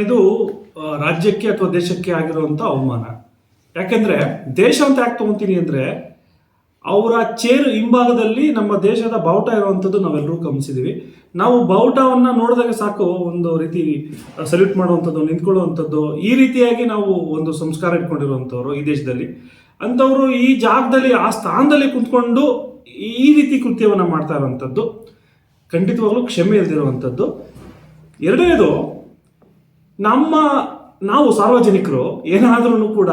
ಇದು ರಾಜ್ಯಕ್ಕೆ ಅಥವಾ ದೇಶಕ್ಕೆ ಆಗಿರುವಂಥ ಅವಮಾನ. ಯಾಕೆಂದ್ರೆ ದೇಶ ಅಂತ ಯಾಕೆ ತಗೊಂತೀನಿ ಅಂದ್ರೆ ಅವರ ಚೇರು ಹಿಂಭಾಗದಲ್ಲಿ ನಮ್ಮ ದೇಶದ ಬಾವುಟ ಇರುವಂಥದ್ದು ನಾವೆಲ್ಲರೂ ಗಮನಿಸಿದೀವಿ. ನಾವು ಬಾವುಟವನ್ನು ನೋಡಿದಾಗ ಸಾಕು ಒಂದು ರೀತಿ ಸಲ್ಯೂಟ್ ಮಾಡುವಂಥದ್ದು, ನಿಂತ್ಕೊಳ್ಳುವಂಥದ್ದು, ಈ ರೀತಿಯಾಗಿ ನಾವು ಒಂದು ಸಂಸ್ಕಾರ ಇಟ್ಕೊಂಡಿರುವಂಥವ್ರು ಈ ದೇಶದಲ್ಲಿ. ಅಂಥವ್ರು ಈ ಜಾಗದಲ್ಲಿ, ಆ ಸ್ಥಾನದಲ್ಲಿ ಕುಂತ್ಕೊಂಡು ಈ ರೀತಿ ಕೃತ್ಯವನ್ನು ಮಾಡ್ತಾ ಇರುವಂಥದ್ದು. ಖಂಡಿತವಾಗ್ಲೂ ಕ್ಷಮೆ ಇಲ್ದಿರುವಂಥದ್ದು. ಎರಡನೇದು ನಮ್ಮ ನಾವು ಸಾರ್ವಜನಿಕರು ಏನಾದ್ರೂ ಕೂಡ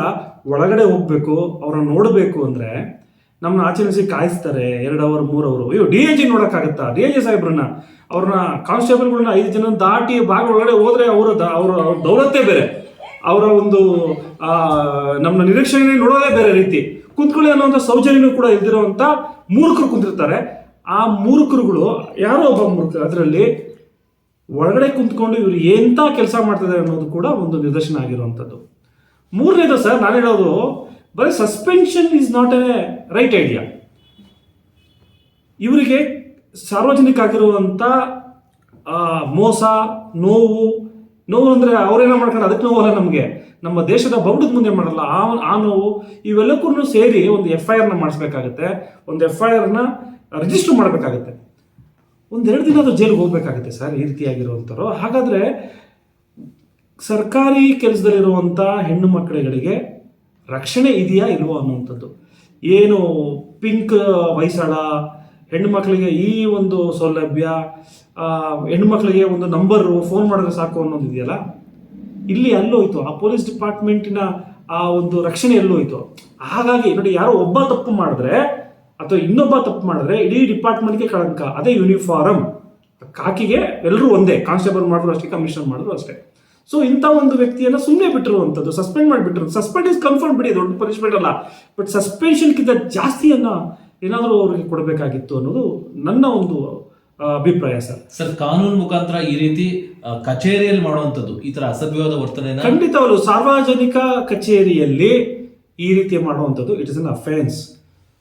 ಒಳಗಡೆ ಹೋಗ್ಬೇಕು, ಅವ್ರನ್ನ ನೋಡಬೇಕು ಅಂದ್ರೆ ನಮ್ಮನ್ನ ಆಚರಿಸಿ ಕಾಯಿಸ್ತಾರೆ, ಎರಡು ಅವರ್, ಮೂರು ಅವರು. ಅಯ್ಯೋ, ಡಿ ಎ ಜಿ ನೋಡೋಕ್ಕಾಗತ್ತಾ? ಡಿ ಎ ಜಿ ಸಾಹೇಬ್ರನ್ನ, ಅವ್ರನ್ನ ಕಾನ್ಸ್ಟೇಬಲ್ಗಳನ್ನ ಐದು ಜನ ದಾಟಿ ಬಾಗ ಒಳಗಡೆ ಹೋದ್ರೆ ಅವರ ಅವರ ದೌಲತ್ತೇ ಬೇರೆ. ಅವರ ಒಂದು ನಮ್ಮ ನಿರೀಕ್ಷಣೆ ನೋಡೋದೇ ಬೇರೆ ರೀತಿ. ಕುಂತ್ಕೊಳ್ಳಿ ಅನ್ನೋಂಥ ಸೌಜನ್ಯನೂ ಕೂಡ ಇಲ್ದಿರೋಂಥ ಮೂರ್ಖರು ಕುಂತಿರ್ತಾರೆ. ಆ ಮೂರ್ಖರುಗಳು, ಯಾರೋ ಒಬ್ಬ ಮೂರ್ಖ, ಅದರಲ್ಲಿ ಒಳಗಡೆ ಕುಂತ್ಕೊಂಡು ಇವರು ಎಂತ ಕೆಲಸ ಮಾಡ್ತಿದ್ದಾರೆ ಅನ್ನೋದು ಕೂಡ ಒಂದು ನಿದರ್ಶನ ಆಗಿರುವಂಥದ್ದು. ಮೂರನೇದು ಸರ್, ನಾನು ಹೇಳೋದು, ಬರೀ suspension is not a right idea ಇವರಿಗೆ ಸಾರ್ವಜನಿಕ ಆಗಿರುವಂಥ ಮೋಸ, ನೋವು ನೋವು ಅಂದರೆ ಅವರೇನೋ ಮಾಡ್ಕೊಂಡು ಅದಕ್ಕೆ ನೋವಲ್ಲ ನಮಗೆ. ನಮ್ಮ ದೇಶದ ಬೌಡದ ಮುಂದೆ ಮಾಡಲ್ಲ, ಆ ಆ ನೋವು ಇವೆಲ್ಲಕ್ಕೂ ಸೇರಿ ಒಂದು ಎಫ್ ಐ ಆರ್ನ ಮಾಡಿಸ್ಬೇಕಾಗತ್ತೆ. ಒಂದು ಎಫ್ ಐ ಆರ್ನ ರಿಜಿಸ್ಟರ್ ಮಾಡಬೇಕಾಗತ್ತೆ. ಒಂದೆರಡು ದಿನ ಅದು ಜೈಲಿಗೆ ಹೋಗ್ಬೇಕಾಗುತ್ತೆ ಸರ್ ಈ ರೀತಿಯಾಗಿರುವಂಥವ್ರು. ಹಾಗಾದರೆ ಸರ್ಕಾರಿ ಕೆಲಸದಲ್ಲಿರುವಂಥ ಹೆಣ್ಣು ಮಕ್ಕಳುಗಳಿಗೆ ರಕ್ಷಣೆ ಇದೆಯಾ ಇಲ್ವೋ ಅನ್ನುವಂಥದ್ದು. ಏನು ಪಿಂಕ್ ವಯಸ್ಸಾಳ ಹೆಣ್ಣು ಮಕ್ಕಳಿಗೆ ಈ ಒಂದು ಸೌಲಭ್ಯ ಹೆಣ್ಣು ಮಕ್ಕಳಿಗೆ ಒಂದು ನಂಬರು, ಫೋನ್ ಮಾಡಿದ್ರೆ ಸಾಕು ಅನ್ನೋದು ಇದೆಯಲ್ಲ? ಇಲ್ಲಿ ಅಲ್ಲೋಯ್ತು, ಆ ಪೊಲೀಸ್ ಡಿಪಾರ್ಟ್ಮೆಂಟಿನ ಆ ಒಂದು ರಕ್ಷಣೆ ಎಲ್ಲೋಯ್ತು ಹಾಗಾಗಿ ನೋಡಿ, ಯಾರೋ ಒಬ್ಬ ತಪ್ಪು ಮಾಡಿದ್ರೆ ಅಥವಾ ಇನ್ನೊಬ್ಬ ತಪ್ಪು ಮಾಡಿದ್ರೆ ಇಡೀ ಡಿಪಾರ್ಟ್ಮೆಂಟ್ಗೆ ಕಳಂಕ. ಅದೇ ಯೂನಿಫಾರಮ್ ಕಾಕಿಗೆ ಎಲ್ಲರೂ ಒಂದೇ. ಕಾನ್ಸ್ಟೇಬಲ್ ಮಾಡಿದ್ರು ಅಷ್ಟೇ ಕಮಿಷನರ್ ಮಾಡಿದ್ರು ಅಷ್ಟೇ. ಸೊ ಇಂಥ ಒಂದು ವ್ಯಕ್ತಿಯನ್ನ ಸುಮ್ಮನೆ ಬಿಟ್ಟಿರುವಂಥದ್ದು ಸಸ್ಪೆಂಡ್ ಮಾಡಿಬಿಟ್ರು. ಸಸ್ಪೆಂಡ್ ಇಸ್ ಕನ್ಫರ್ಮ್ ಬಿಡಿ ದೊಡ್ಡ ಪನಿಷ್ಮೆಂಟ್ ಅಲ್ಲ. ಬಟ್ ಸಸ್ಪೆನ್ಷನ್ಗಿಂತ ಜಾಸ್ತಿಯನ್ನ ಏನಾದರೂ ಅವರಿಗೆ ಕೊಡಬೇಕಾಗಿತ್ತು ಅನ್ನೋದು ನನ್ನ ಒಂದು ಅಭಿಪ್ರಾಯ ಸರ್. ಸರ್ ಕಾನೂನು ಮುಖಾಂತರ ಈ ರೀತಿ ಕಚೇರಿಯಲ್ಲಿ ಮಾಡುವಂಥದ್ದು ಈ ತರ ಅಸಭ್ಯವಾದ ವರ್ತನೆ ಖಂಡಿತವಲ್ಲ ಸಾರ್ವಜನಿಕ ಕಚೇರಿಯಲ್ಲಿ ಈ ರೀತಿ ಮಾಡುವಂಥದ್ದು ಇಟ್ ಇಸ್ ಅನ್ ಅಫೆನ್ಸ್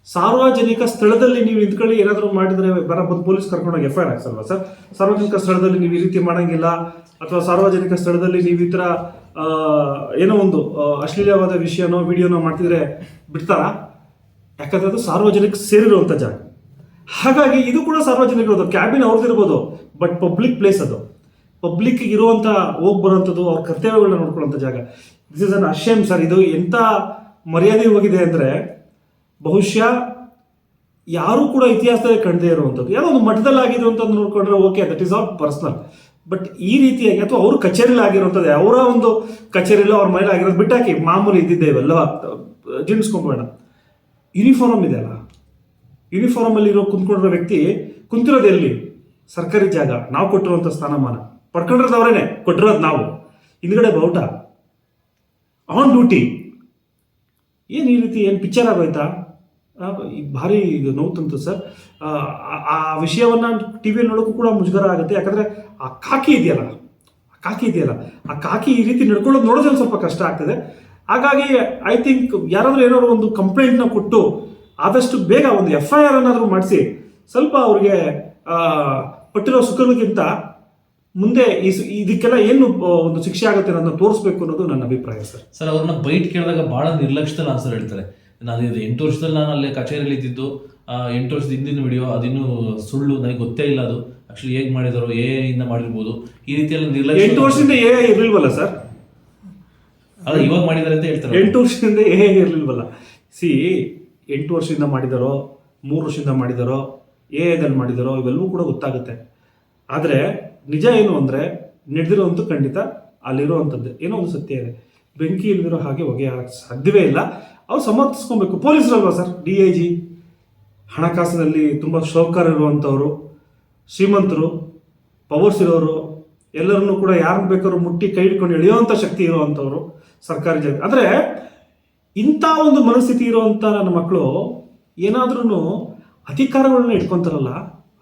ಸಾರ್ವಜನಿಕ ಸ್ಥಳದಲ್ಲಿ ನೀವು ನಿಂತ್ಕೊಳ್ಳಿ, ಏನಾದರೂ ಮಾಡಿದರೆ ಬರ ಬಂದು ಪೊಲೀಸ್ ಕರ್ಕೊಂಡೋಗಿ ಎಫ್ ಐ ಆರ್ ಸರ್? ಸಾರ್ವಜನಿಕ ಸ್ಥಳದಲ್ಲಿ ನೀವು ಈ ರೀತಿ ಮಾಡಂಗಿಲ್ಲ, ಅಥವಾ ಸಾರ್ವಜನಿಕ ಸ್ಥಳದಲ್ಲಿ ನೀವು ಈ ಥರ ಏನೋ ಒಂದು ಅಶ್ಲೀಲವಾದ ವಿಷಯನೋ ವಿಡಿಯೋನೋ ಮಾಡ್ತಿದ್ರೆ ಬಿಡ್ತಾರಾ? ಯಾಕಂದ್ರೆ ಅದು ಸಾರ್ವಜನಿಕ ಸೇರಿರುವಂಥ ಜಾಗ. ಹಾಗಾಗಿ ಇದು ಕೂಡ ಸಾರ್ವಜನಿಕರದು ಕ್ಯಾಬಿನ್ ಅವ್ರದ್ದಿರ್ಬೋದು, ಬಟ್ ಪಬ್ಲಿಕ್ ಪ್ಲೇಸ್ ಅದು. ಪಬ್ಲಿಕ್ ಇರುವಂಥ ಹೋಗಿ ಬರುವಂಥದ್ದು ಅವ್ರ ಕರ್ತವ್ಯಗಳನ್ನ ನೋಡ್ಕೊಳ್ಳೋಂಥ ಜಾಗ. This is an a shame sir ಇದು ಎಂಥ ಮರ್ಯಾದೆ ಹೋಗಿದೆ ಅಂದರೆ ಬಹುಶಃ ಯಾರೂ ಕೂಡ ಇತಿಹಾಸದಲ್ಲಿ ಕಂಡದೇ ಇರುವಂಥದ್ದು. ಯಾವುದೋ ಒಂದು ಮಠದಲ್ಲಿ ಅಂತ ನೋಡ್ಕೊಂಡ್ರೆ okay that is all personal but ಈ ರೀತಿಯಾಗಿ ಅಥವಾ ಅವ್ರ ಕಚೇರಿಲಿ ಆಗಿರುವಂಥದ್ದು, ಅವರ ಒಂದು ಕಚೇರಿಲಿ ಅವ್ರ ಮೈಲಿ ಆಗಿರೋದು ಬಿಟ್ಟಾಕಿ ಮಾಮೂಲಿ ಇದ್ದಿದ್ದೆ ಇವೆಲ್ಲ ಜಿಣಿಸ್ಕೊಂಬೇಡ ಯೂನಿಫಾರ್ಮ್ ಇದೆ ಅಲ್ಲ? ಯೂನಿಫಾರ್ಮ್ ಅಲ್ಲಿ ಇರೋ ಕುಂತ್ಕೊಂಡಿರೋ ವ್ಯಕ್ತಿ ಕುಂತಿರೋದು ಎಲ್ಲಿ? ಸರ್ಕಾರಿ ಜಾಗ, ನಾವು ಕೊಟ್ಟಿರುವಂಥ ಸ್ಥಾನಮಾನ. ಪಡ್ಕೊಂಡಿರೋದು ಅವರೇನೆ ಕೊಟ್ಟಿರೋದು ನಾವು. ಹಿಂದ್ಗಡೆ ಬೌಟ. ಆನ್ ಡ್ಯೂಟಿ ಏನು ಈ ರೀತಿ, ಏನು ಪಿಕ್ಚರ್ ಆಗೋಯ್ತಾ? ಭಾರಿ ಇದು ನೋವು ತಂತು ಸರ್. ಆ, ವಿಷಯವನ್ನು ಟಿ ವಿಯಲ್ಲಿ ನೋಡೋಕ್ಕೂ ಕೂಡ ಮುಜುಗರ ಆಗುತ್ತೆ. ಯಾಕಂದರೆ ಆ ಕಾಕಿ ಇದೆಯಲ್ಲ ಆ ಕಾಕಿ ಇದೆಯಲ್ಲ ಆ ಕಾಕಿ ಈ ರೀತಿ ನಡ್ಕೊಳ್ಳೋದು ನೋಡೋದ್ರಲ್ಲಿ ಸ್ವಲ್ಪ ಕಷ್ಟ ಆಗ್ತದೆ. ಹಾಗಾಗಿ ಐ ಥಿಂಕ್ ಯಾರಾದರೂ ಏನಾದ್ರು ಒಂದು ಕಂಪ್ಲೇಂಟ್ನ ಕೊಟ್ಟು ಆದಷ್ಟು ಬೇಗ ಒಂದು ಎಫ್ ಐ ಆರ್ ಅನ್ನಾದರೂ ಮಾಡಿಸಿ ಸ್ವಲ್ಪ ಅವ್ರಿಗೆ ಪಟ್ಟಿರೋ ಸುಖಗಳಿಗಿಂತ ಮುಂದೆ ಈ ಇದಕ್ಕೆಲ್ಲ ಏನು ಒಂದು ಶಿಕ್ಷೆ ಆಗುತ್ತೆ ಅನ್ನೋದನ್ನ ತೋರಿಸ್ಬೇಕು ಅನ್ನೋದು ನನ್ನ ಅಭಿಪ್ರಾಯ ಸರ್. ಸರ್ ಅವ್ರನ್ನ ಬೈಟ್ ಕೇಳಿದಾಗ ಬಹಳ ನಿರ್ಲಕ್ಷ್ಯದಲ್ಲಿ ಆನ್ಸರ್ ಹೇಳ್ತಾರೆ. ನಾನು ಇದು ಎಂಟು ವರ್ಷದಲ್ಲಿ ನಾನು ಅಲ್ಲೇ ಕಚೇರಿಯಲ್ಲಿ ಇದ್ದಿದ್ದು ಎಂಟು ವರ್ಷದ ಹಿಂದಿನ ವಿಡಿಯೋ ಅದಿನ್ನೂ ಸುಳ್ಳು ನನಗೆ ಗೊತ್ತೇ ಇಲ್ಲ ಅದು. ಆಕ್ಚುಲಿ ಹೇಗೆ ಮಾಡಿದಾರೋ ಎ ಇಂದ ಮಾಡಿರ್ಬೋದು. ಈ ರೀತಿಯಲ್ಲಿ ನಿರ್ಲಕ್ಷ್ಯ ಎಂಟು ವರ್ಷದಿಂದ ಎ ಇರ್ಲಿಲ್ವಲ್ಲ ಸರ್? ಅದು ಇವಾಗ ಮಾಡಿದಾರೆ ಅಂತ ಹೇಳ್ತಾರೆ ಎಂಟು ವರ್ಷದಿಂದ ಎ ಇರಲಿಲ್ವಲ್ಲ. ಸಿ ಎಂಟು ವರ್ಷದಿಂದ ಮಾಡಿದಾರೋ ಮೂರು ವರ್ಷದಿಂದ ಮಾಡಿದಾರೋ ಎ ಎದಲ್ಲಿ ಮಾಡಿದಾರೋ ಇವೆಲ್ಲವೂ ಕೂಡ ಗೊತ್ತಾಗುತ್ತೆ. ಆದರೆ ನಿಜ ಏನು ಅಂದರೆ ನಡೆದಿರೋವಂಥ ಖಂಡಿತ ಅಲ್ಲಿರುವಂಥದ್ದು ಏನೋ ಒಂದು ಸತ್ಯ ಇದೆ. ಬೆಂಕಿ ಇಲ್ದಿರೋ ಹಾಗೆ ಹೊಗೆ ಸಾಧ್ಯವೇ ಇಲ್ಲ. ಅವ್ರು ಸಮರ್ಥಿಸ್ಕೊಬೇಕು. ಪೊಲೀಸರಲ್ವಾ ಸರ್? ಡಿ ಐ ಜಿ, ಹಣಕಾಸಿನಲ್ಲಿ ತುಂಬ ಶೌಕರ್ ಇರುವಂಥವ್ರು ಶ್ರೀಮಂತರು ಪವರ್ಸ್ ಇರೋರು, ಎಲ್ಲರನ್ನೂ ಕೂಡ ಯಾರು ಬೇಕಾದ್ರೂ ಮುಟ್ಟಿ ಕೈ ಹಿಡ್ಕೊಂಡು ಎಳೆಯುವಂಥ ಶಕ್ತಿ ಇರುವಂಥವ್ರು ಸರ್ಕಾರಿ ಜಾತಿ ಆದರೆ ಇಂಥ ಒಂದು ಮನಸ್ಥಿತಿ ಇರುವಂಥ ನನ್ನ ಮಕ್ಕಳು ಏನಾದ್ರೂ ಅಧಿಕಾರಗಳನ್ನ ಇಟ್ಕೊತಾರಲ್ಲ,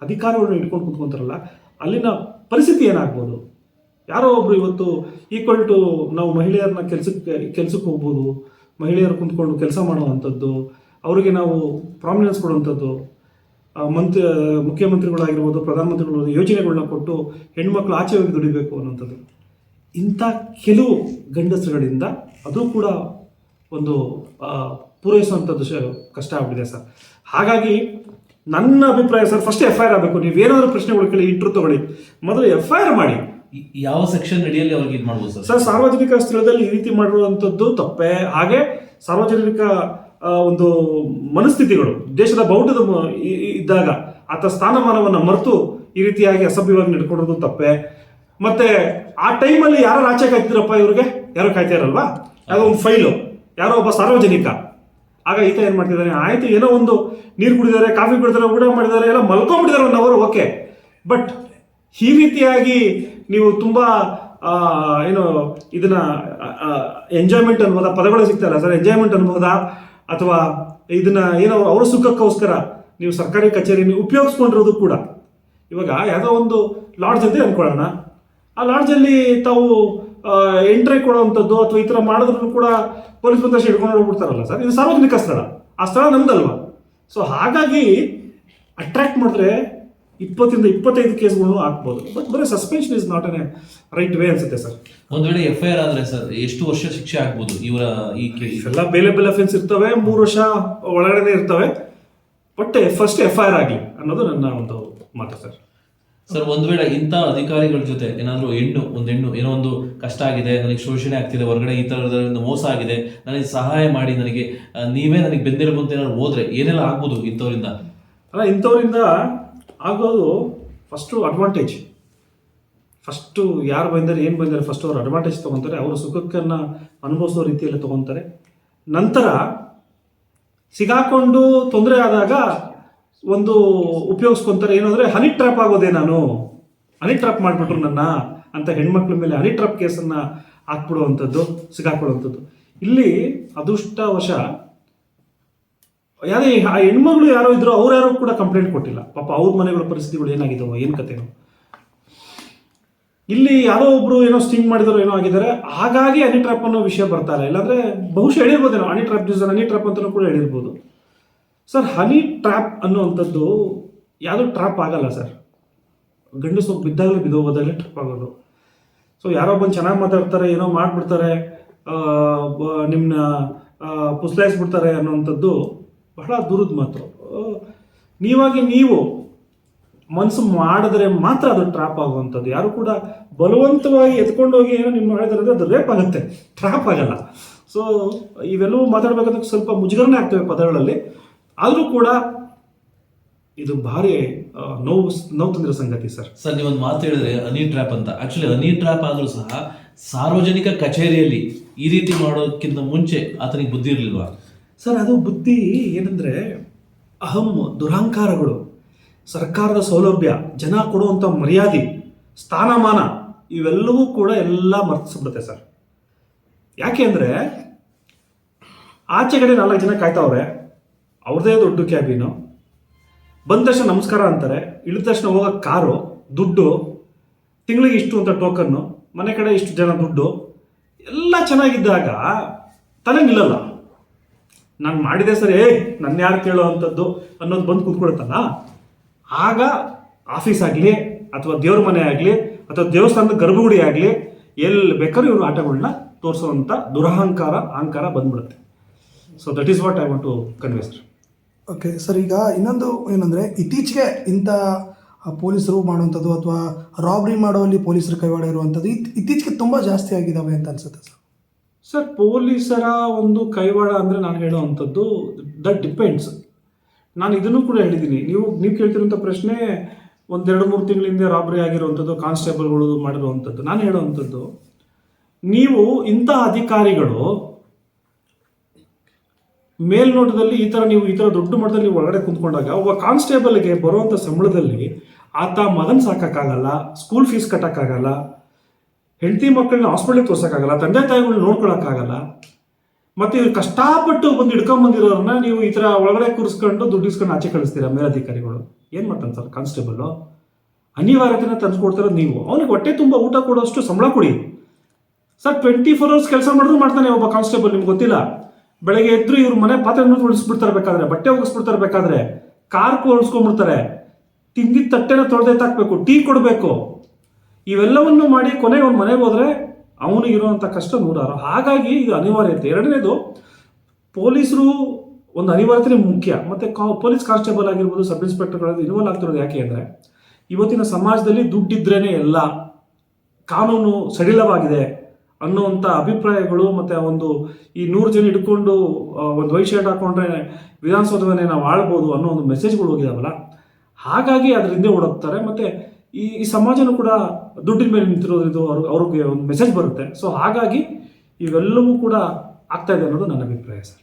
ಅಧಿಕಾರಗಳನ್ನ ಇಟ್ಕೊಂಡು ಕುತ್ಕೊತಾರಲ್ಲ, ಅಲ್ಲಿನ ಪರಿಸ್ಥಿತಿ ಏನಾಗ್ಬೋದು? ಯಾರೋ ಒಬ್ರು ಇವತ್ತು ಈಕ್ವಲ್ ಟು ನಾವು ಮಹಿಳೆಯರನ್ನ ಕೆಲ್ಸಕ್ಕೆ ಕೆಲ್ಸಕ್ಕೆ ಹೋಗ್ಬೋದು, ಮಹಿಳೆಯರು ಕುಂತ್ಕೊಂಡು ಕೆಲಸ ಮಾಡುವಂಥದ್ದು, ಅವರಿಗೆ ನಾವು ಪ್ರಾಮಿನೆನ್ಸ್ ಕೊಡುವಂಥದ್ದು ಮಂತ್ರಿ ಮಂತ್ ಮುಖ್ಯಮಂತ್ರಿಗಳಾಗಿರ್ಬೋದು ಪ್ರಧಾನಮಂತ್ರಿಗಳು ಯೋಜನೆಗಳನ್ನ ಕೊಟ್ಟು ಹೆಣ್ಮಕ್ಳು ಆಚೆ ಹೋಗಿ ದುಡಿಬೇಕು ಅನ್ನೋಂಥದ್ದು ಇಂಥ ಕೆಲವು ಗಂಡಸರುಗಳಿಂದ ಅದು ಕೂಡ ಒಂದು ಪೂರೈಸುವಂಥದ್ದು ಕಷ್ಟ ಆಗ್ಬಿಟ್ಟಿದೆ ಸರ್. ಹಾಗಾಗಿ ನನ್ನ ಅಭಿಪ್ರಾಯ sir first F I R ಆಗಬೇಕು. ನೀವೇನಾದರೂ ಪ್ರಶ್ನೆಗಳು ಕೇಳಿ ಇಂಟ್ರೂ ತಗೊಳ್ಳಿ. ಮೊದಲು ಎಫ್ ಐ ಆರ್ ಮಾಡಿ. ಯಾವ ಸೆಕ್ಷನ್ ಅಡಿಯಲ್ಲಿ ಅವ್ರಿಗೆ ಇದು ಮಾಡ್ಬೋದು ಸರ್? ಸರ್, ಸಾರ್ವಜನಿಕ ಸ್ಥಳದಲ್ಲಿ ಈ ರೀತಿ ಮಾಡಿರುವಂಥದ್ದು ತಪ್ಪೇ. ಹಾಗೆ ಸಾರ್ವಜನಿಕ ಒಂದು ಮನಸ್ಥಿತಿಗಳು, ದೇಶದ ಬೌಟದ ಮ- ಇ- ಇದ್ದಾಗ ಆತ ಸ್ಥಾನಮಾನವನ್ನು ಮರೆತು ಈ ರೀತಿಯಾಗಿ ಅಸಭ್ಯವಾಗಿ ನಡ್ಕೊಂಡಿರೋದು ತಪ್ಪೆ. ಮತ್ತೆ ಆ ಟೈಮಲ್ಲಿ ಯಾರು ಆಚೆ ಕಾಯ್ತಿದ್ರಪ್ಪ ಇವ್ರಿಗೆ? ಯಾರೋ ಕಾಯ್ತಾ ಇರಲ್ವಾ ಯಾವುದೋ ಒಂದು ಫೈಲು. ಯಾರೋ ಒಬ್ಬ ಸಾರ್ವಜನಿಕ. ಆಗ ಈತ ಏನ್ ಮಾಡ್ತಿದ್ದಾರೆ ಆಯ್ತು, ಏನೋ ಒಂದು ನೀರು ಕುಡಿದಾರೆ, ಕಾಫಿ ಕುಡಿದಾರೆ, ಊಟ ಮಾಡಿದ್ದಾರೆ ಎಲ್ಲ ಮಲ್ಕೊಂಡ್ಬಿಟ್ಟಿದ್ದಾರೆ ಒನ್ ಅವರು ಓಕೆ ಬಟ್ ಈ ರೀತಿಯಾಗಿ ನೀವು ತುಂಬಾ ಏನು, ಇದನ್ನ ಎಂಜಾಯ್ಮೆಂಟ್ ಅನ್ಬೋದಾ ಪದಗಳು ಸಿಗ್ತಾರಲ್ಲ ಸರ್ ಎಂಜಾಯ್ಮೆಂಟ್ ಅನ್ಬೋದಾ ಅಥವಾ ಇದನ್ನ ಏನೋ ಅವರ ಸುಖಕ್ಕೋಸ್ಕರ ನೀವು ಸರ್ಕಾರಿ ಕಚೇರಿಯನ್ನು ಉಪಯೋಗಿಸ್ಕೊಂಡಿರೋದು ಕೂಡ. ಇವಾಗ ಯಾವುದೋ ಒಂದು ಲಾಡ್ಜ್ ಅಂತ ಅನ್ಕೊಳ್ಳೋಣ. ಆ ಲಾಡ್ಜಲ್ಲಿ ತಾವು ಎಂಟ್ರಿ ಕೊಡುವಂಥದ್ದು ಅಥವಾ ಈ ಥರ ಮಾಡಿದ್ರು ಕೂಡ ಪೊಲೀಸ್ ಬಂದಷ್ಟು ಹಿಡ್ಕೊಂಡು ಹೋಗ್ಬಿಡ್ತಾರಲ್ಲ ಸರ್. ಇದು ಸಾರ್ವಜನಿಕ ಸ್ಥಳ. ಆ ಸ್ಥಳ ನಮ್ದಲ್ವಾ? ಸೊ ಹಾಗಾಗಿ ಅಟ್ರಾಕ್ಟ್ ಮಾಡಿದ್ರೆ ಇಪ್ಪತ್ತಿಂದ ಇಪ್ಪತ್ತೈದು ಕೇಸ್ಗಳನ್ನು ಹಾಕ್ಬೋದು. ಬಟ್ ಬರೀ suspension is not an right way ಅನ್ಸುತ್ತೆ ಸರ್. ಒಂದ್ ವೇಳೆ ಎಫ್ ಐ ಆರ್ ಆದ್ರೆ ಸರ್ ಎಷ್ಟು ವರ್ಷ ಶಿಕ್ಷೆ ಆಗ್ಬೋದು ಇವರ ಈ ಕೇಸ್? ಇವೆಲ್ಲ ಬೇಲೆಬಲ್ ಅಫೆನ್ಸ್ ಇರ್ತವೆ ಮೂರು ವರ್ಷ ಒಳಗಡೆ ಇರ್ತವೆ. But first F I R ಆಗಲಿ ಅನ್ನೋದು ನನ್ನ ಒಂದು ಮಾತು ಸರ್. ಸರ್ ಒಂದ್ ವೇಳೆ ಇಂಥ ಅಧಿಕಾರಿಗಳ ಜೊತೆ ಏನಾದರೂ ಹೆಣ್ಣು ಒಂದು ಹೆಣ್ಣು ಏನೋ ಒಂದು ಕಷ್ಟ ಆಗಿದೆ ನನಗೆ ಶೋಷಣೆ ಆಗ್ತಿದೆ ಹೊರಗಡೆ ಈ ತರದಿಂದ ಮೋಸ ಆಗಿದೆ ನನಗೆ ಸಹಾಯ ಮಾಡಿ ನನಗೆ ನೀವೇ ನನಗೆ ಬೆನ್ನೆಲುಬು ಅಂತ ಏನಾದ್ರು ಹೋದ್ರೆ ಏನೆಲ್ಲ ಆಗ್ಬೋದು ಇಂಥವರಿಂದ? ಅಲ್ಲ ಇಂಥವರಿಂದ ಆಗೋದು ಫಸ್ಟು ಅಡ್ವಾಂಟೇಜ್ ಫಸ್ಟು ಯಾರು ಬಂದರೆ ಏನು ಬಂದರೆ ಫಸ್ಟ್ ಅವರು ಅಡ್ವಾಂಟೇಜ್ ತೊಗೊತಾರೆ, ಅವರು ಸುಖಕ್ಕನ್ನು ಅನುಭವಿಸೋ ರೀತಿಯಲ್ಲಿ ತೊಗೊತಾರೆ. ನಂತರ ಸಿಗಾಕೊಂಡು ತೊಂದರೆ ಆದಾಗ ಒಂದು ಉಪಯೋಗಿಸ್ಕೊತಾರೆ, ಏನು ಅಂದರೆ ಹನಿ ಟ್ರ್ಯಾಪ್ ಆಗೋದೇ ನಾನು. ಹನಿ ಟ್ರ್ಯಾಪ್ ಮಾಡಿಬಿಟ್ರು ನನ್ನ ಅಂತ ಹೆಣ್ಮಕ್ಳ ಮೇಲೆ ಹನಿ ಟ್ರ್ಯಾಪ್ ಕೇಸನ್ನು ಹಾಕ್ಬಿಡುವಂಥದ್ದು, ಸಿಗಾಕೊಳ್ಳುವಂಥದ್ದು. ಇಲ್ಲಿ ಅದೃಷ್ಟವಶ ಯಾರೇ ಆ ಹೆಣ್ಮಗಳು ಯಾರೋ ಇದ್ರು ಅವ್ರು ಯಾರು ಕೂಡ ಕಂಪ್ಲೇಂಟ್ ಕೊಟ್ಟಿಲ್ಲ. ಪಾಪ ಅವ್ರ ಮನೆಗಳ ಪರಿಸ್ಥಿತಿಗಳು ಏನಾಗಿದ್ದಾವೆ ಏನು ಕತೆನೋ. ಇಲ್ಲಿ ಯಾರೋ ಒಬ್ರು ಏನೋ ಸ್ಟಿಂಗ್ ಮಾಡಿದಾರೋ ಏನೋ ಆಗಿದ್ದಾರೆ ಹಾಗಾಗಿ ಅನಿ ಟ್ರಾಪ್ ಅನ್ನೋ ವಿಷಯ ಬರ್ತಾರೆ ಇಲ್ಲಾಂದ್ರೆ ಬಹುಶಃ ಹೇಳಿರ್ಬೋದೇನೋ honey trap use honey trap ಅಂತಲೂ ಕೂಡ ಹೇಳಿರ್ಬೋದು. ಸರ್ ಹನಿ ಟ್ರ್ಯಾಪ್ ಅನ್ನುವಂಥದ್ದು ಯಾವುದೂ ಟ್ರ್ಯಾಪ್ ಆಗಲ್ಲ ಸರ್. ಗಂಡಸು ಬಿದ್ದಾಗಲೇ ಬಿದ್ದೋಗೋದಾಗಲೇ ಟ್ರಾಪ್ ಆಗೋದು. ಸೊ ಯಾರೋ ಬಂದು ಚೆನ್ನಾಗಿ ಮಾತಾಡ್ತಾರೆ, ಏನೋ ಮಾಡಿಬಿಡ್ತಾರೆ ನಿಮ್ಮನ್ನ ಪುಸ್ಲಾಯಿಸ್ಬಿಡ್ತಾರೆ ಅನ್ನೋವಂಥದ್ದು ಬಹಳ ದೂರದ ಮಾತು. ನೀವಾಗಿ ನೀವು ಮನಸ್ಸು ಮಾಡಿದ್ರೆ ಮಾತ್ರ ಅದು ಟ್ರಾಪ್ ಆಗುವಂಥದ್ದು. ಯಾರು ಕೂಡ ಬಲವಂತವಾಗಿ ಎತ್ಕೊಂಡೋಗಿ ಏನೋ ನಿಮ್ಮ ಮಾಡಿದ್ರೆ ಅಂದರೆ ಅದು ರೇಪ್ ಆಗುತ್ತೆ. ಟ್ರಾಪ್ ಆಗಲ್ಲ. ಸೊ ಇವೆಲ್ಲವೂ ಮಾತಾಡ್ಬೇಕಾದ್ರೆ ಸ್ವಲ್ಪ ಮುಜುಗರನೇ ಆಗ್ತವೆ ಪದಗಳಲ್ಲಿ. ಆದರೂ ಕೂಡ ಇದು ಭಾರಿ ನೋವು ನೋವು ತಂದಿರೋ ಸಂಗತಿ ಸರ್. ಸರ್ ನೀವೊಂದು ಮಾತು ಹೇಳಿದ್ರೆ ಅನಿ ಟ್ರ್ಯಾಪ್ ಅಂತ. ಆಕ್ಚುಲಿ ಅನಿ ಟ್ರ್ಯಾಪ್ ಆದರೂ ಸಹ ಸಾರ್ವಜನಿಕ ಕಚೇರಿಯಲ್ಲಿ ಈ ರೀತಿ ಮಾಡೋದಕ್ಕಿಂತ ಮುಂಚೆ ಆತನಿಗೆ ಬುದ್ಧಿ ಇರ್ಲಿಲ್ವಾ? ಸರ್, ಅದು ಬುದ್ಧಿ ಏನಂದ್ರೆ ಅಹಂ, ದುರಹಂಕಾರಗಳು, ಸರ್ಕಾರದ ಸೌಲಭ್ಯ, ಜನ ಕೊಡುವಂಥ ಮರ್ಯಾದೆ, ಸ್ಥಾನಮಾನ, ಇವೆಲ್ಲವೂ ಕೂಡ ಎಲ್ಲ ಮರ್ತಿಸ್ಬಿಡುತ್ತೆ ಸರ್. ಯಾಕೆ ಅಂದರೆ ಆಚೆಗಡೆ ನಾಲ್ಕು ಜನ ಕಾಯ್ತಾವ್ರೆ, ಅವ್ರದೇ ದೊಡ್ಡ ಕ್ಯಾಬಿನು, ಬಂದ ತಕ್ಷಣ ನಮಸ್ಕಾರ ಅಂತಾರೆ, ಇಳಿದ ತಕ್ಷಣ ಹೋಗೋ ಕಾರು, ದುಡ್ಡು, ತಿಂಗಳಿಗೆ ಇಷ್ಟು ಅಂತ ಟೋಕನ್ನು ಮನೆ ಕಡೆ ಇಷ್ಟು ಜನ ದುಡ್ಡು, ಎಲ್ಲ ಚೆನ್ನಾಗಿದ್ದಾಗ ತಲೆ ನಿಲ್ಲಲ್ಲ. ನಾನು ಮಾಡಿದೆ ಸರ್ ಏ ನನ್ನ ಯಾರು ಕೇಳೋ ಅಂಥದ್ದು ಅನ್ನೋದು ಬಂದು ಕೂತ್ಕೊಳ್ತಲ್ಲ ಆಗ ಆಫೀಸ್ ಆಗಲಿ, ಅಥವಾ ದೇವ್ರ ಮನೆ ಆಗಲಿ, ಅಥವಾ ದೇವಸ್ಥಾನದ ಗರ್ಭಗುಡಿ ಆಗಲಿ ಎಲ್ಲಿ ಬೇಕಾದ್ರೂ ಇವರು ಆಟಗಳನ್ನ ತೋರಿಸುವಂಥ ದುರಹಂಕಾರ, ಅಹಂಕಾರ ಬಂದ್ಬಿಡುತ್ತೆ. So that is what I want to convey sir okay sir ಈಗ ಇನ್ನೊಂದು ಏನಂದರೆ, ಇತ್ತೀಚೆಗೆ ಇಂಥ ಪೊಲೀಸರು ಮಾಡುವಂಥದ್ದು ಅಥವಾ ರಾಬ್ರಿ ಮಾಡುವಲ್ಲಿ ಪೊಲೀಸರು ಕೈವಾಡ ಇರುವಂಥದ್ದು, ಇತ್- ಇತ್ತೀಚೆಗೆ ತುಂಬ ಜಾಸ್ತಿ ಆಗಿದ್ದಾವೆ ಅಂತ ಅನ್ಸುತ್ತೆ ಸರ್ ಸರ್ ಪೊಲೀಸರ ಒಂದು ಕೈವಾಡ ಅಂದರೆ ನಾನು ಹೇಳುವಂಥದ್ದು ದಟ್ ಡಿಪೆಂಡ್ಸ್ ನಾನು ಇದನ್ನು ಕೂಡ ಹೇಳಿದ್ದೀನಿ. ನೀವು ನೀವು ಕೇಳ್ತಿರುವಂಥ ಪ್ರಶ್ನೆ ಒಂದೆರಡು ಮೂರು ತಿಂಗಳಿಂದ ರಾಬರಿ ಆಗಿರುವಂಥದ್ದು, ಕಾನ್ಸ್ಟೇಬಲ್ಗಳು ಮಾಡಿರುವಂಥದ್ದು. ನಾನು ಹೇಳುವಂಥದ್ದು, ನೀವು ಇಂಥ ಅಧಿಕಾರಿಗಳು, ಮೇಲ್ನೋಟದಲ್ಲಿ ಈ ಥರ ನೀವು ಈ ಥರ ದೊಡ್ಡ ಮಟ್ಟದಲ್ಲಿ ಒಳಗಡೆ ಕುಂತ್ಕೊಂಡಾಗ, ಒಬ್ಬ ಕಾನ್ಸ್ಟೇಬಲ್ಗೆ ಬರುವಂಥ ಸಂಬಳದಲ್ಲಿ ಆತ ಮಗನ ಸಾಕೋಕ್ಕಾಗಲ್ಲ ಸ್ಕೂಲ್ ಫೀಸ್ ಕಟ್ಟೋಕ್ಕಾಗಲ್ಲ ಹೆಂಡತಿ ಮಕ್ಕಳನ್ನ ಹಾಸ್ಪಿಟ್ಲಿಗೆ ತೋರ್ಸೋಕ್ಕಾಗಲ್ಲ, ತಂದೆ ತಾಯಿಗಳನ್ನ ನೋಡ್ಕೊಳಕ್ಕಾಗಲ್ಲ, ಮತ್ತೆ ಇವ್ರು ಕಷ್ಟಪಟ್ಟು ಬಂದು ಹಿಡ್ಕೊಂಬಂದಿರೋರನ್ನ ನೀವು ಈ ಥರ ಒಳಗಡೆ ಕೂರಿಸ್ಕೊಂಡು ದುಡ್ಡು ಇಸ್ಕೊಂಡು ಆಚೆ ಕಳಿಸ್ತೀರಾ ಮೇಲಧಿಕಾರಿಗಳು? ಏನು ಮಾಡ್ತಾನೆ ಸರ್ ಕಾನ್ಸ್ಟೇಬಲ್ಲು ಅನಿವಾರ್ಯತೆನ ತಂದು ನೀವು. ಅವನಿಗೆ ಹೊಟ್ಟೆ ತುಂಬ ಊಟ ಕೊಡೋಷ್ಟು ಸಂಬಳ ಕೊಡಿ. ಸರ್ ಟ್ವೆಂಟಿ ಫೋರ್ ಅವರ್ಸ್ ಕೆಲಸ ಮಾಡಿದ್ರು ಮಾಡ್ತಾನೆ ಒಬ್ಬ ಕಾನ್ಸ್ಟೇಬಲ್ ನಿಮ್ಗೆ ಗೊತ್ತಿಲ್ಲ. ಬೆಳಗ್ಗೆ ಎದ್ರು ಇವ್ರ ಮನೆ ಪಾತ್ರೆ ಉಳಿಸ್ಬಿಡ್ತಾರೆ ಬೇಕಾದ್ರೆ, ಬಟ್ಟೆ ಒಗಿಸ್ಬಿಡ್ತಾರೆ ಬೇಕಾದ್ರೆ ಕಾರ್ ಓಡಿಸ್ಕೊಂಡ್ಬಿಡ್ತಾರೆ ತಿಂದಿದ್ದ ತಟ್ಟೆನ ತೊಳೆದೆತ್ತಾಕ್ಬೇಕು, ಟೀ ಕೊಡಬೇಕು. ಇವೆಲ್ಲವನ್ನು ಮಾಡಿ ಕೊನೆಗೆ ಅವ್ನು ಮನೆಗೆ ಹೋದ್ರೆ ಅವನಿಗಿರುವಂಥ ಕಷ್ಟ ನೂರಾರು ಹಾಗಾಗಿ ಇದು ಅನಿವಾರ್ಯತೆ ಎರಡನೇದು, ಪೊಲೀಸರು ಒಂದು ಅನಿವಾರ್ಯತೆ ಮುಖ್ಯ. ಮತ್ತು ಕಾ ಪೊಲೀಸ್ ಕಾನ್ಸ್ಟೇಬಲ್ ಆಗಿರ್ಬೋದು, ಸಬ್ ಇನ್ಸ್ಪೆಕ್ಟರ್ಗಳಲ್ಲಿ ಇನ್ವಾಲ್ವ್ ಆಗ್ತಿರೋದು ಯಾಕೆ ಅಂದರೆ, ಇವತ್ತಿನ ಸಮಾಜದಲ್ಲಿ ದುಡ್ಡಿದ್ರೇ ಎಲ್ಲ, ಕಾನೂನು ಸಡಿಲವಾಗಿದೆ ಅನ್ನುವಂಥ ಅಭಿಪ್ರಾಯಗಳು ಮತ್ತು ಒಂದು ಈ ನೂರು ಜನ ಹಿಡ್ಕೊಂಡು ಒಂದು ವೈಶರ್ಟ್ ಶರ್ಟ್ ಹಾಕೊಂಡ್ರೆ ವಿಧಾನಸೌಧವನ್ನೇ ನಾವು ಆಳ್ಬೋದು ಅನ್ನೋ ಒಂದು ಮೆಸೇಜ್ಗಳು ಹೋಗಿದಾವಲ್ಲ. ಹಾಗಾಗಿ ಅದರಿಂದ ಓಡೋಗ್ತಾರೆ ಮತ್ತು ಈ ಈ ಸಮಾಜನೂ ಕೂಡ ದುಡ್ಡಿನ ಮೇಲೆ ನಿಂತಿರೋದ್ರಿಂದ ಅವ್ರ, ಅವ್ರಿಗೆ ಒಂದು ಮೆಸೇಜ್ ಬರುತ್ತೆ. ಸೊ ಹಾಗಾಗಿ ಇವೆಲ್ಲವೂ ಕೂಡ ಆಗ್ತಾ ಇದೆ ಅನ್ನೋದು ನನ್ನ ಅಭಿಪ್ರಾಯ, ಸರ್.